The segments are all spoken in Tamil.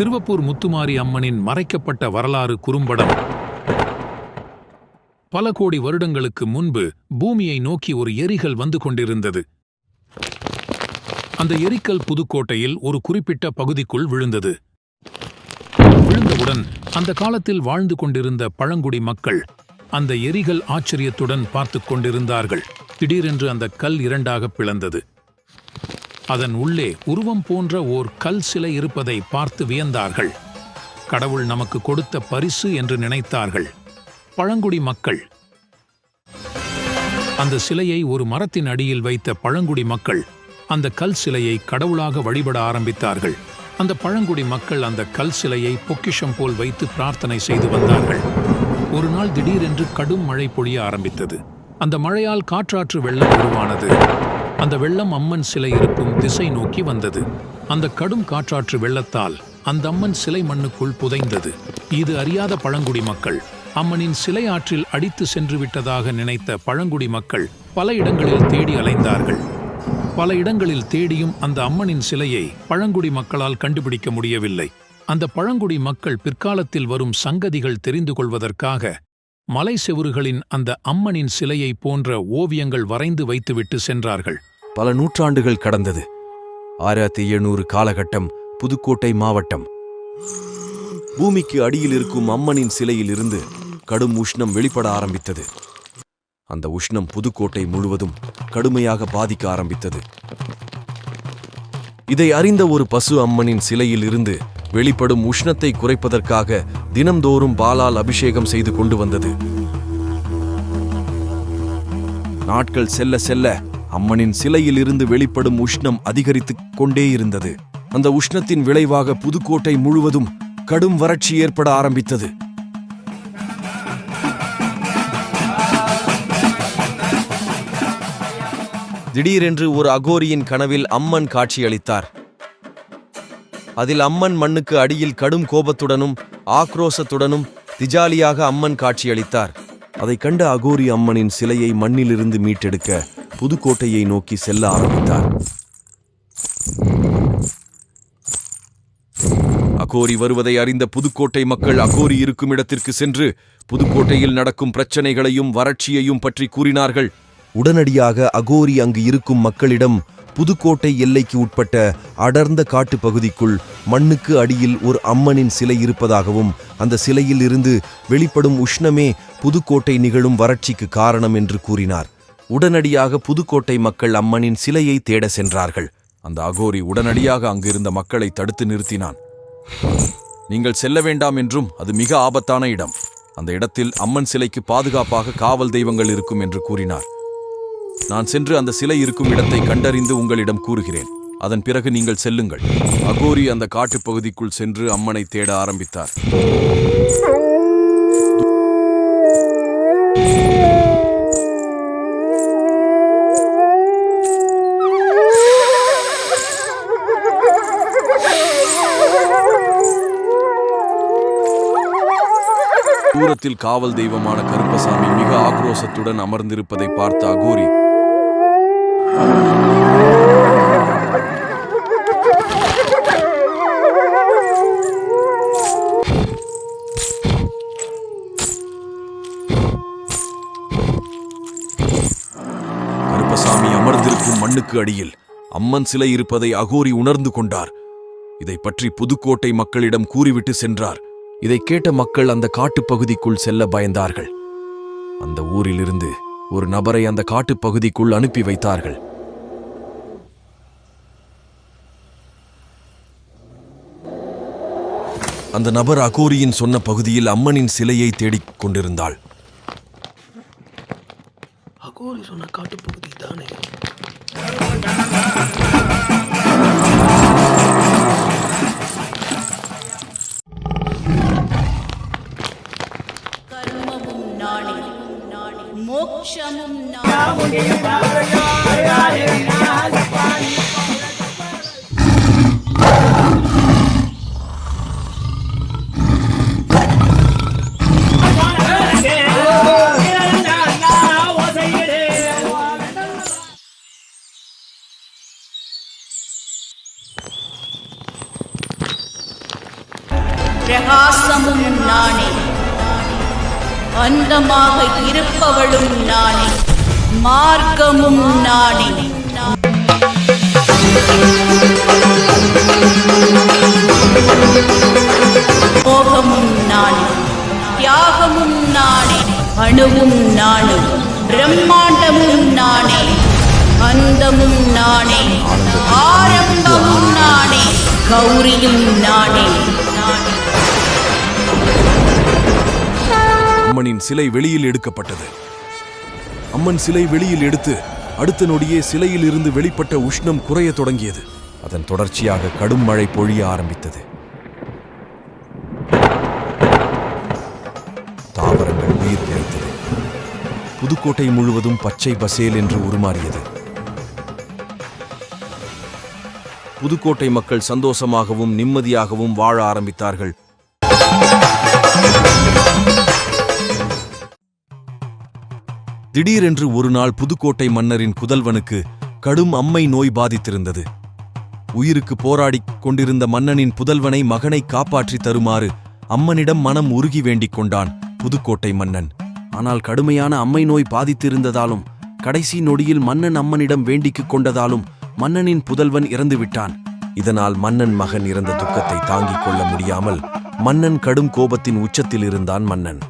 திருவப்பூர் முத்துமாரி அம்மனின் மறைக்கப்பட்ட வரலாறு குறும்படம். பல கோடி வருடங்களுக்கு முன்பு பூமியை நோக்கி ஒரு எரிகல் வந்து கொண்டிருந்தது. அந்த எரிக்கல் புதுக்கோட்டையில் ஒரு குறிப்பிட்ட பகுதிக்குள் விழுந்தது. விழுந்தவுடன் அந்த காலத்தில் வாழ்ந்து கொண்டிருந்த பழங்குடி மக்கள் அந்த எரிகள் ஆச்சரியத்துடன் பார்த்துக் கொண்டிருந்தார்கள். திடீரென்று அந்த கல் இரண்டாக பிளந்தது. அதன் உள்ளே உருவம் போன்ற ஓர் கல் சிலை இருப்பதை பார்த்து வியந்தார்கள். கடவுள் நமக்கு கொடுத்த பரிசு என்று நினைத்தார்கள். பழங்குடி மக்கள். அந்த சிலையை ஒரு மரத்தின் அடியில் வைத்த பழங்குடி மக்கள் அந்த கல் சிலையை கடவுளாக வழிபட ஆரம்பித்தார்கள். அந்த பழங்குடி மக்கள் அந்த கல் சிலையை பொக்கிஷம் போல் வைத்து பிரார்த்தனை செய்து வந்தார்கள். ஒரு நாள் திடீரென்று கடும் மழை பொழிய ஆரம்பித்தது. அந்த மழையால் காற்றாற்று வெள்ளம் உருவானது. அந்த வெள்ளம் அம்மன் சிலை இருக்கும் திசை நோக்கி வந்தது. அந்த கடும் காற்றாற்று வெள்ளத்தால் அந்த அம்மன் சிலை மண்ணுக்குள் புதைந்தது. இது அறியாத பழங்குடி மக்கள். அம்மனின் சிலை ஆற்றில் அடித்து சென்று விட்டதாக நினைத்த பழங்குடி மக்கள் பல இடங்களில் தேடி அலைந்தார்கள். பல இடங்களில் தேடியும் அந்த அம்மனின் சிலையை பழங்குடி மக்களால் கண்டுபிடிக்க முடியவில்லை. அந்த பழங்குடி மக்கள் பிற்காலத்தில் வரும் சங்கதிகள் தெரிந்து கொள்வதற்காக மலை செவுறுகளின் அந்த அம்மனின் சிலையை போன்ற ஓவியங்கள் வரைந்து வைத்துவிட்டு சென்றார்கள். பல நூற்றாண்டுகள் கடந்தது. ஆயிரத்தி எழுநூறு காலகட்டம் புதுக்கோட்டை மாவட்டம். பூமிக்கு அடியில் இருக்கும் அம்மனின் சிலையில் இருந்து கடும் உஷ்ணம் வெளிப்பட ஆரம்பித்தது. அந்த உஷ்ணம் புதுக்கோட்டை முழுவதும் கடுமையாக பாதிக்க ஆரம்பித்தது. இதை அறிந்த ஒரு பசு அம்மனின் சிலையில் இருந்து வெளிப்படும் உஷ்ணத்தை குறைப்பதற்காக தினம்தோறும் பாலால் அபிஷேகம் செய்து கொண்டு வந்தது. நாட்கள் செல்ல செல்ல அம்மனின் சிலையில் இருந்து வெளிப்படும் உஷ்ணம் அதிகரித்து கொண்டே இருந்தது. அந்த உஷ்ணத்தின் விளைவாக புதுக்கோட்டை முழுவதும் கடும் வறட்சி ஏற்பட ஆரம்பித்தது. திடீரென்று ஒரு அகோரியின் கனவில் அம்மன் காட்சியளித்தார். அதில் அம்மன் மண்ணுக்கு அடியில் கடும் கோபத்துடனும் ஆக்ரோசத்துடனும் திஜாலியாக அம்மன் காட்சியளித்தார். அதைக் கண்ட அகோரி அம்மனின் சிலையை மண்ணிலிருந்து மீட்டெடுக்க புதுக்கோட்டையை நோக்கி செல்ல ஆரம்பித்தார். அகோரி வருவதை அறிந்த புதுக்கோட்டை மக்கள் அகோரி இருக்கும் இடத்திற்கு சென்று புதுக்கோட்டையில் நடக்கும் பிரச்சனைகளையும் வறட்சியையும் பற்றி கூறினார்கள். உடனடியாக அகோரி அங்கு இருக்கும் மக்களிடம் புதுக்கோட்டை எல்லைக்கு உட்பட்ட அடர்ந்த காட்டுப் பகுதிக்குள் மண்ணுக்கு அடியில் ஒரு அம்மனின் சிலை இருப்பதாகவும் அந்த சிலையில் இருந்து வெளிப்படும் உஷ்ணமே புதுக்கோட்டை நிகழும் வறட்சிக்கு காரணம் என்று கூறினார். உடனடியாக புதுக்கோட்டை மக்கள் அம்மனின் சிலையை தேட சென்றார்கள். அந்த அகோரி உடனடியாக அங்கிருந்த மக்களை தடுத்து நிறுத்தினான். நீங்கள் செல்ல வேண்டாம் என்றும் அது மிக ஆபத்தான இடம். அந்த இடத்தில் அம்மன் சிலைக்கு பாதுகாப்பாக காவல் தெய்வங்கள் இருக்கும் என்று கூறினார். நான் சென்று அந்த சிலை இருக்கும் இடத்தை கண்டறிந்து உங்களிடம் கூறுகிறேன். அதன் பிறகு நீங்கள் செல்லுங்கள். அகோரி அந்த காட்டுப் பகுதிக்குள் சென்று அம்மனை தேட ஆரம்பித்தார். தூரத்தில் காவல் தெய்வமான கருப்பசாமி மிக ஆக்ரோசத்துடன் அமர்ந்திருப்பதை பார்த்த அகோரி கருப்பசாமி அமர்ந்திருக்கும் மண்ணுக்கு அடியில் அம்மன் சிலை இருப்பதை அகோரி உணர்ந்து கொண்டார். இதை பற்றி புதுக்கோட்டை மக்களிடம் கூறிவிட்டு சென்றார். இதை கேட்ட மக்கள் அந்த காட்டுப் பகுதிக்குள் செல்ல பயந்தார்கள். அந்த ஊரிலிருந்து ஒரு நபரை அந்த காட்டுப் பகுதிக்குள் அனுப்பி வைத்தார்கள். அந்த நபர் அகோரியின் சொன்ன பகுதியில் அம்மனின் சிலையை தேடிக் கொண்டிருந்தாள். அகோரி சொன்ன காட்டுப்பகுதி தானே? அந்தமாக இருப்பவளும் நானே. மார்க்கமும் நானே. மோகமும் நானே. தியாகமும் நானே. அணுவும் நானே. பிரம்மாண்டமும் நானே. அந்தமும் நானே. ஆரம்பமும் நானே. கௌரியும் நானே. அம்மனின் சிலை வெளியில் எடுக்கப்பட்டது. அம்மன் சிலை வெளியில் எடுத்து அடுத்த நொடியே சிலையில் இருந்து வெளிப்பட்ட உஷ்ணம் குறைய தொடங்கியது. அதன் தொடர்ச்சியாக கடும் மழை பொழிய ஆரம்பித்தது. தாவரங்கள் உயிர் பிழைத்தது புதுக்கோட்டை முழுவதும் பச்சை பசேல் என்று உருமாறியது. புதுக்கோட்டை மக்கள் சந்தோஷமாகவும் நிம்மதியாகவும் வாழ ஆரம்பித்தார்கள். திடீரென்று ஒரு நாள் புதுக்கோட்டை மன்னரின் புதல்வனுக்கு கடும் அம்மை நோய் பாதித்திருந்தது. உயிருக்கு போராடிக் கொண்டிருந்த மன்னனின் புதல்வனை மகனை காப்பாற்றி தருமாறு அம்மனிடம் மனம் உருகி வேண்டிக் கொண்டான் புதுக்கோட்டை மன்னன். ஆனால் கடுமையான அம்மை நோய் பாதித்திருந்ததாலும் கடைசி நொடியில் மன்னன் அம்மனிடம் வேண்டிக் கொண்டதாலும் மன்னனின் புதல்வன் இறந்துவிட்டான் இதனால் மன்னன் மகன் இறந்த துக்கத்தை தாங்கிக் கொள்ள முடியாமல் மன்னன் கடும் கோபத்தின் உச்சத்தில் இருந்தான் மன்னன்.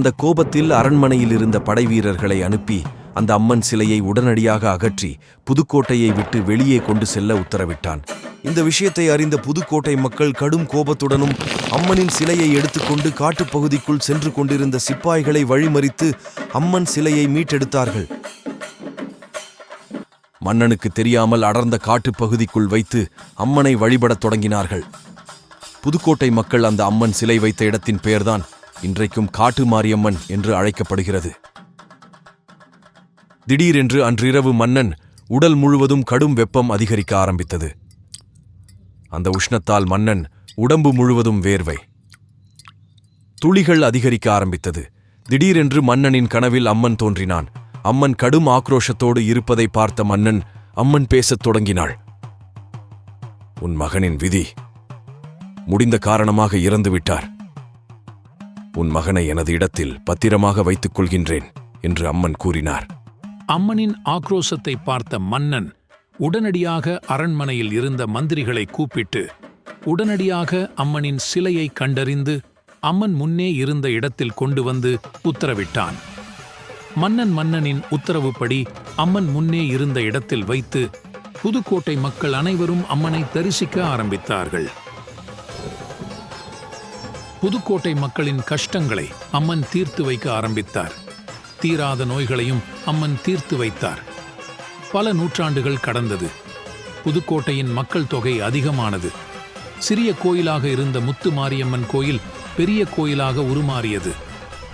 அந்த கோபத்தில் அரண்மனையில் இருந்த படைவீரர்களை அனுப்பி அந்த அம்மன் சிலையை உடனடியாக அகற்றி புதுக்கோட்டையை விட்டு வெளியே கொண்டு செல்ல உத்தரவிட்டான். இந்த விஷயத்தை அறிந்த புதுக்கோட்டை மக்கள் கடும் கோபத்துடனும் அம்மனின் சிலையை எடுத்துக்கொண்டு காட்டுப்பகுதிக்குள் சென்று கொண்டிருந்த சிப்பாய்களை வழிமறித்து அம்மன் சிலையை மீட்டெடுத்தார்கள். மன்னனுக்கு தெரியாமல் அடர்ந்த காட்டுப்பகுதிக்குள் வைத்து அம்மனை வழிபடத் தொடங்கினார்கள். புதுக்கோட்டை மக்கள் அந்த அம்மன் சிலை வைத்த இடத்தின் பெயர்தான் இன்றைக்கும் காட்டு மாரியம்மன் என்று அழைக்கப்படுகிறது. திடீரென்று அன்றிரவு மன்னன் உடல் முழுவதும் கடும் வெப்பம் அதிகரிக்க ஆரம்பித்தது. அந்த உஷ்ணத்தால் மன்னன் உடம்பு முழுவதும் வேர்வை. துளிகள் அதிகரிக்க ஆரம்பித்தது. திடீரென்று மன்னனின் கனவில் அம்மன் தோன்றினான். அம்மன் கடும் ஆக்ரோஷத்தோடு இருப்பதை பார்த்த மன்னன் அம்மன் பேசத் தொடங்கினாள். உன் மகனின் விதி முடிந்த காரணமாக இறந்து விட்டார் உன் மகனை எனது இடத்தில் பத்திரமாக வைத்துக் கொள்கின்றேன் என்று அம்மன் கூறினார். அம்மனின் ஆக்ரோசத்தை பார்த்த மன்னன் உடனடியாக அரண்மனையில் இருந்த மந்திரிகளை கூப்பிட்டு உடனடியாக அம்மனின் சிலையை கண்டறிந்து அம்மன் முன்னே இருந்த இடத்தில் கொண்டு வந்து உத்தரவிட்டான். மன்னன் மன்னனின் உத்தரவுப்படி அம்மன் முன்னே இருந்த இடத்தில் வைத்து புதுக்கோட்டை மக்கள் அனைவரும் அம்மனை தரிசிக்க ஆரம்பித்தார்கள். புதுக்கோட்டை மக்களின் கஷ்டங்களை அம்மன் தீர்த்து வைக்க ஆரம்பித்தார். தீராத நோய்களையும் அம்மன் தீர்த்து வைத்தார். பல நூற்றாண்டுகள் கடந்தது. புதுக்கோட்டையின் மக்கள் தொகை அதிகமானது. சிறிய கோயிலாக இருந்த முத்து மாரியம்மன் கோயில் பெரிய கோயிலாக உருமாறியது.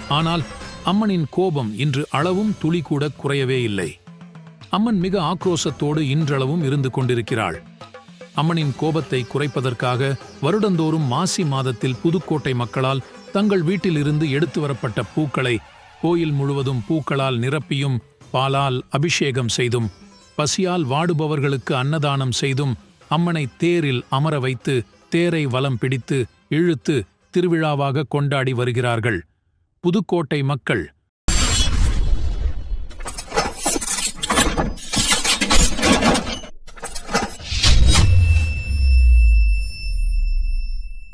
ஆனால் அம்மனின் கோபம் இன்று அளவும் துளி கூட குறையவே இல்லை. அம்மன் மிக ஆக்ரோசத்தோடு இன்றளவும் இருந்து கொண்டிருக்கிறாள். அம்மனின் கோபத்தை குறைப்பதற்காக வருடந்தோறும் மாசி மாதத்தில் புதுக்கோட்டை மக்களால் தங்கள் வீட்டிலிருந்து எடுத்து வரப்பட்ட பூக்களை கோயில் முழுவதும் பூக்களால் நிரப்பியும் பாலால் அபிஷேகம் செய்தும் பசியால் வாடுபவர்களுக்கு அன்னதானம் செய்தும் அம்மனை தேரில் அமர வைத்து தேரை வலம் பிடித்து இழுத்து திருவிழாவாக கொண்டாடி வருகிறார்கள். புதுக்கோட்டை மக்கள்